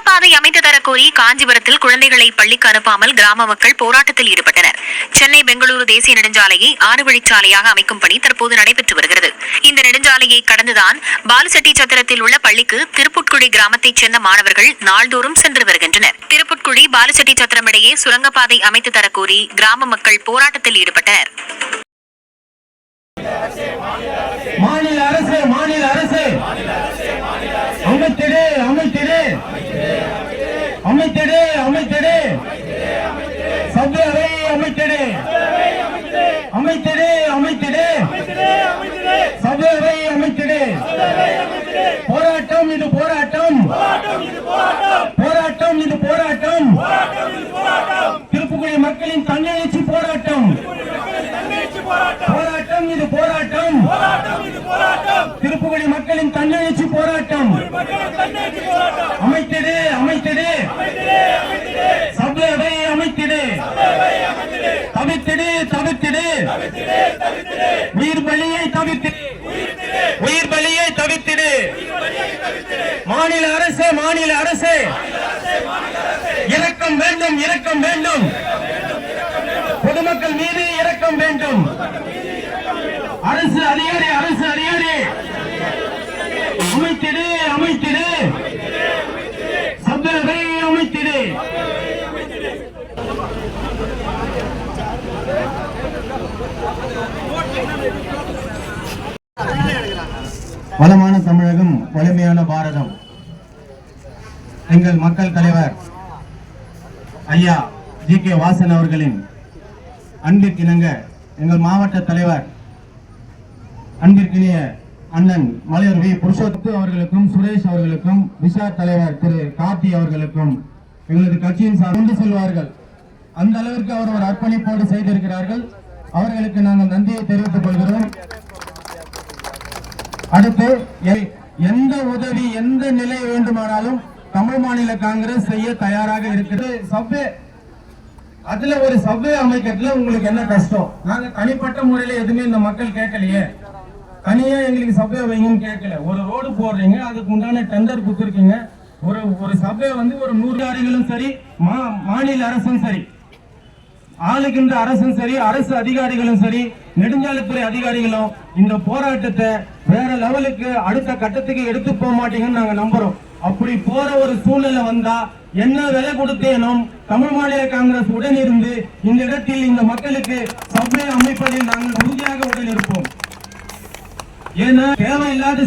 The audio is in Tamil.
சுரங்கப்பாதை அமைத்து தர கோரி காஞ்சிபுரத்தில் குழந்தைகளை பள்ளிக்கு அனுப்பாமல் கிராம மக்கள் போராட்டத்தில் ஈடுபட்டனர். சென்னை பெங்களூரு தேசிய நெடுஞ்சாலையை ஆறு வழிச்சாலையாக அமைக்கும் பணி தற்போது நடைபெற்று வருகிறது. இந்த நெடுஞ்சாலையை கடந்துதான் பாலுசெட்டி சத்திரத்தில் உள்ள பள்ளிக்கு திருப்புட்குழி கிராமத்தைச் சேர்ந்த மாணவர்கள் நாள்தோறும் சென்று வருகின்றனர். திருப்புட்குழி பாலுசெட்டி சத்திரம் இடையே சுரங்கப்பாதை அமைத்து தர கோரி கிராம மக்கள் போராட்டத்தில் ஈடுபட்டனர் மாநில அரசு மாநில அரசு அமைத்திடு அமைத்திடு அமைத்திடு அமைத்திடு சபையவை அமைத்திடு அமைத்திடு அமைத்திடு சபையவை அமைத்திடு போராட்டம் இது போராட்டம். போராட்டம் இது போராட்டம். திருப்புக்குடி மக்களின் தன்னெழுச்சி போராட்டம். போராட்டம். இது போராட்டம். திருப்புகழி மக்களின் தன்னெழுச்சி போராட்டம். அமைத்திடு அமைத்திடு. சபையை அமைத்திடு. தவிர்த்திடு தவிர்த்திடு உயிர் பலியை தவிர்த்திடு மாநில அரசு மாநில அரசு. இரக்கம் வேண்டும் இரக்கம் வேண்டும். பொதுமக்கள் மீது இரக்கம் வேண்டும் அரசு அதிகாரி அரசு அதிகாரி அமைத்திடு அமைத்திடு சபை அமைத்திடு வளமான தமிழகம் வலிமையான பாரதம். எங்கள் மக்கள் தலைவர் ஐயா ஜி கே வாசன் அவர்களின் அன்பிற்கிணங்க எங்கள் மாவட்ட தலைவர் அன்பிற்கினிய அண்ணன் மலையர் வி. புருஷோத்து அவர்களுக்கும் சுரேஷ் அவர்களுக்கும் விஷார் தலைவர் திரு. கார்த்தி அவர்களுக்கும் எங்களது கட்சியின் சார்ந்து செல்வார்கள். அந்த அளவிற்கு அவர் ஒரு அர்ப்பணிப்போடு செய்திருக்கிறார்கள். அவர்களுக்கு நாங்கள் நன்றியை தெரிவித்துக் கொள்கிறோம். அடுத்து எந்த உதவி எந்த நிலை வேண்டுமானாலும் தமிழ் மாநில காங்கிரஸ் செய்ய தயாராக இருக்கிறது. சப்வே அதுல ஒரு சப்வே அமைக்கிறதுல உங்களுக்கு என்ன கஷ்டம்? நாங்க தனிப்பட்ட முறையில எதுவுமே இந்த மக்கள் கேட்கலையே. தனியா எங்களுக்கு சப்வே வைங்கன்னு கேட்கல. ஒரு ரோடு போடுறீங்க அதுக்கு உண்டான டெண்டர் கொடுத்துருக்கீங்க. ஒரு ஒரு சப்வே வந்து ஒரு நூறு அதிகாரிகளும் சரி மா- மாநில அரசும் சரி. ஆளுகின்ற அரசும் சரி அரசு அதிகாரிகளும் சரி நெடுஞ்சாலைத்துறை அதிகாரிகளும் இந்த போராட்டத்தை வேற லெவலுக்கு அடுத்த கட்டத்துக்கு எடுத்து போக மாட்டீங்கன்னு நாங்க நம்புறோம். அப்படி போற ஒரு சூழ்நிலை வந்தா என்ன விலை கொடுத்தேனும் தமிழ் மாநில காங்கிரஸ் உடன் இருந்து இந்த இடத்தில் இந்த மக்களுக்கு சபை அமைப்பதில் நாங்கள் உறுதியாக உடன் இருப்போம் ஏன்னா தேவையில்லாத